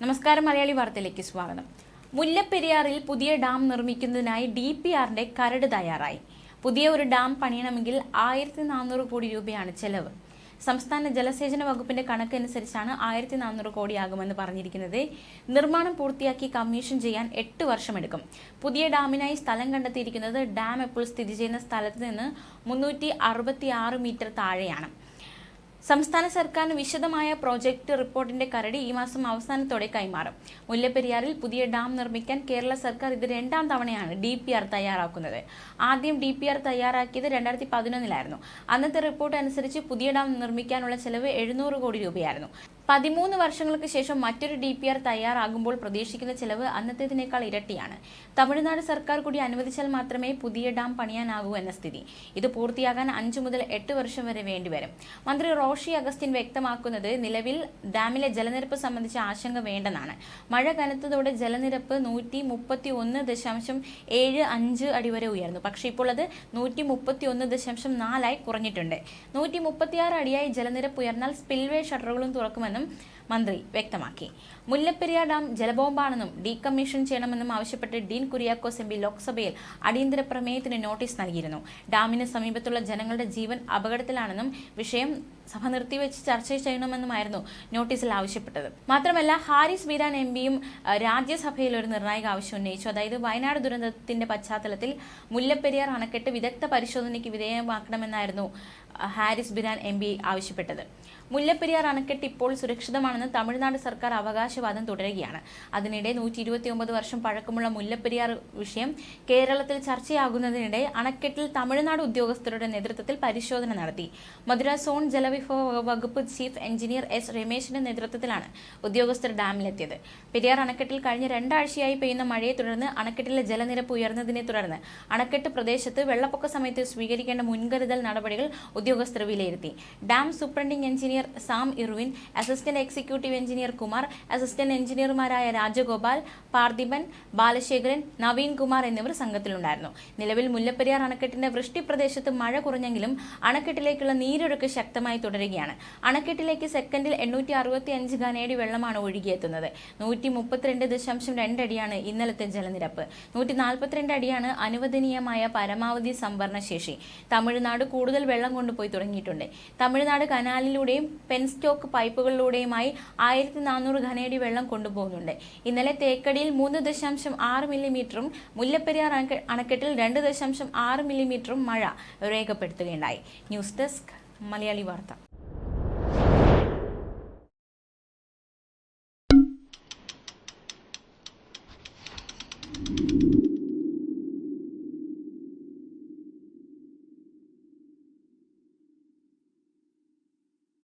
നമസ്കാരം മലയാളി വാർത്തയിലേക്ക് സ്വാഗതം. മുല്ലപ്പെരിയാറിൽ പുതിയ ഡാം നിർമ്മിക്കുന്നതിനായി ഡി പി ആറിന്റെ കരട് തയ്യാറായി. പുതിയ ഒരു ഡാം പണിയണമെങ്കിൽ ആയിരത്തി നാനൂറ് കോടി രൂപയാണ് ചെലവ്. സംസ്ഥാന ജലസേചന വകുപ്പിന്റെ കണക്കനുസരിച്ചാണ് ആയിരത്തി നാനൂറ് കോടിയാകുമെന്ന് പറഞ്ഞിരിക്കുന്നത്. നിർമ്മാണം പൂർത്തിയാക്കി കമ്മീഷൻ ചെയ്യാൻ എട്ട് വർഷമെടുക്കും. പുതിയ ഡാമിനായി സ്ഥലം കണ്ടെത്തിയിരിക്കുന്നത് ഡാം ഇപ്പോൾ സ്ഥിതി ചെയ്യുന്ന സ്ഥലത്ത് നിന്ന് മുന്നൂറ്റി മീറ്റർ താഴെയാണ്. സംസ്ഥാന സർക്കാരിന് വിശദമായ പ്രോജക്റ്റ് റിപ്പോർട്ടിന്റെ കരടി ഈ മാസം അവസാനത്തോടെ കൈമാറും. മുല്ലപ്പെരിയാറിൽ പുതിയ ഡാം നിർമ്മിക്കാൻ കേരള സർക്കാർ ഇത് രണ്ടാം തവണയാണ് ഡി പി ആർ തയ്യാറാക്കുന്നത്. ആദ്യം ഡി പി ആർ തയ്യാറാക്കിയത് രണ്ടായിരത്തി പതിനൊന്നിലായിരുന്നു. അന്നത്തെ റിപ്പോർട്ട് അനുസരിച്ച് പുതിയ ഡാം നിർമ്മിക്കാനുള്ള ചെലവ് എഴുന്നൂറ് കോടി രൂപയായിരുന്നു. പതിമൂന്ന് വർഷങ്ങൾക്ക് ശേഷം മറ്റൊരു ഡി പി ആർ തയ്യാറാകുമ്പോൾ പ്രതീക്ഷിക്കുന്ന ചെലവ് അന്നത്തേതിനേക്കാൾ ഇരട്ടിയാണ്. തമിഴ്നാട് സർക്കാർ കൂടി അനുവദിച്ചാൽ മാത്രമേ പുതിയ ഡാം പണിയാനാകൂ എന്ന സ്ഥിതി. ഇത് പൂർത്തിയാകാൻ അഞ്ചു മുതൽ എട്ട് വർഷം വരെ വേണ്ടിവരും മന്ത്രി റോഷി അഗസ്റ്റിൻ വ്യക്തമാക്കുന്നത് നിലവിൽ ഡാമിലെ ജലനിരപ്പ് സംബന്ധിച്ച ആശങ്ക വേണ്ടെന്നാണ്. മഴ കനത്തതോടെ ജലനിരപ്പ് നൂറ്റി മുപ്പത്തി ഒന്ന് ദശാംശം ഏഴ് അഞ്ച് അടി വരെ ഉയർന്നു. പക്ഷേ ഇപ്പോൾ അത് നൂറ്റി മുപ്പത്തി ഒന്ന് ദശാംശം നാലായി കുറഞ്ഞിട്ടുണ്ട്. നൂറ്റി മുപ്പത്തിയാറ് അടിയായി ജലനിരപ്പ് ഉയർന്നാൽ സ്പിൽവേ ഷട്ടറുകളും തുറക്കുമെന്നും മന്ത്രി വ്യക്തമാക്കി. മുല്ലപ്പെരിയാർ ഡാം ജലബോംബാണെന്നും ഡീകമ്മീഷൻ ചെയ്യണമെന്നും ആവശ്യപ്പെട്ട് ഡീൻ കുര്യാക്കോസ് എം ലോക്സഭയിൽ അടിയന്തര പ്രമേയത്തിന് നോട്ടീസ് നൽകിയിരുന്നു. ഡാമിന് സമീപത്തുള്ള ജനങ്ങളുടെ ജീവൻ അപകടത്തിലാണെന്നും വിഷയം സഭ നിർത്തിവെച്ച് ചർച്ച ചെയ്യണമെന്നുമായിരുന്നു നോട്ടീസിൽ ആവശ്യപ്പെട്ടത്. മാത്രമല്ല ഹാരിസ് ബീരാൻ എം പിയും രാജ്യസഭയിൽ ഒരു നിർണായക ആവശ്യം ഉന്നയിച്ചു. അതായത് വയനാട് ദുരന്തത്തിന്റെ പശ്ചാത്തലത്തിൽ മുല്ലപ്പെരിയാർ അണക്കെട്ട് വിദഗ്ധ പരിശോധനയ്ക്ക് വിധേയമാക്കണമെന്നായിരുന്നു ഹാരിസ് ബിരാൻ എം പി ആവശ്യപ്പെട്ടത്. മുല്ലപ്പെരിയാർ അണക്കെട്ട് ഇപ്പോൾ സുരക്ഷിതമാണെന്ന് തമിഴ്നാട് സർക്കാർ അവകാശവാദം തുടരുകയാണ്. അതിനിടെ നൂറ്റി വർഷം പഴക്കമുള്ള മുല്ലപ്പെരിയാർ വിഷയം കേരളത്തിൽ ചർച്ചയാകുന്നതിനിടെ അണക്കെട്ടിൽ തമിഴ്നാട് ഉദ്യോഗസ്ഥരുടെ നേതൃത്വത്തിൽ പരിശോധന നടത്തി. മധുര സോൺ ജലവിഭവ വകുപ്പ് ചീഫ് എഞ്ചിനീയർ എസ് രമേശിന്റെ നേതൃത്വത്തിലാണ് ഉദ്യോഗസ്ഥർ ഡാമിലെത്തിയത്. പെരിയാർ അണക്കെട്ടിൽ കഴിഞ്ഞ രണ്ടാഴ്ചയായി പെയ്യുന്ന മഴയെ തുടർന്ന് അണക്കെട്ടിലെ ജലനിരപ്പ് ഉയർന്നതിനെ തുടർന്ന് അണക്കെട്ട് പ്രദേശത്ത് വെള്ളപ്പൊക്ക സമയത്ത് സ്വീകരിക്കേണ്ട മുൻകരുതൽ നടപടികൾ ഉദ്യോഗസ്ഥർ വിലയിരുത്തി. Dam superintending engineer Sam Irvin assistant executive engineer Kumar assistant എഞ്ചിനീയർമാരായ Rajagopal Parthipan Balasekharan Naveen Kumar എന്നിവർ സംഘത്തിലുണ്ടായിരുന്നു. നിലവിൽ മുല്ലപ്പെരിയാർ അണക്കെട്ടിന്റെ വൃഷ്ടി പ്രദേശത്ത് മഴ കുറഞ്ഞെങ്കിലും അണക്കെട്ടിലേക്കുള്ള നീരൊഴുക്ക് ശക്തമായി തുടരുകയാണ്. അണക്കെട്ടിലേക്ക് സെക്കൻഡിൽ എണ്ണൂറ്റി അറുപത്തി അഞ്ച് ഘനയടി വെള്ളമാണ് ഒഴുകിയെത്തുന്നത്. നൂറ്റി മുപ്പത്തിരണ്ട് ദശാംശം രണ്ടടിയാണ് ഇന്നലത്തെ ജലനിരപ്പ്. നൂറ്റി നാൽപ്പത്തിരണ്ട് അടിയാണ് അനുവദനീയമായ പരമാവധി സംഭരണ ശേഷി തമിഴ്നാട് കൂടുതൽ വെള്ളം കൊണ്ടുപോയി തുടങ്ങിയിട്ടുണ്ട്. തമിഴ്നാട് കനാലിലൂടെയും പെൻസ്റ്റോക്ക് പൈപ്പുകളിലൂടെയുമായി ആയിരത്തി നാനൂറ് ഘനയടി വെള്ളം കൊണ്ടുപോകുന്നുണ്ട്. ഇന്നലെ തേക്കടിയിൽ മൂന്ന് ദശാംശം ആറ് മില്ലിമീറ്ററും മുല്ലപ്പെരിയാർ അണക്കെട്ടിൽ രണ്ട് ദശാംശം ആറ് മില്ലിമീറ്ററും മഴ രേഖപ്പെടുത്തുകയുണ്ടായി. ന്യൂസ് ഡെസ്ക് മലയാളി വാർത്ത.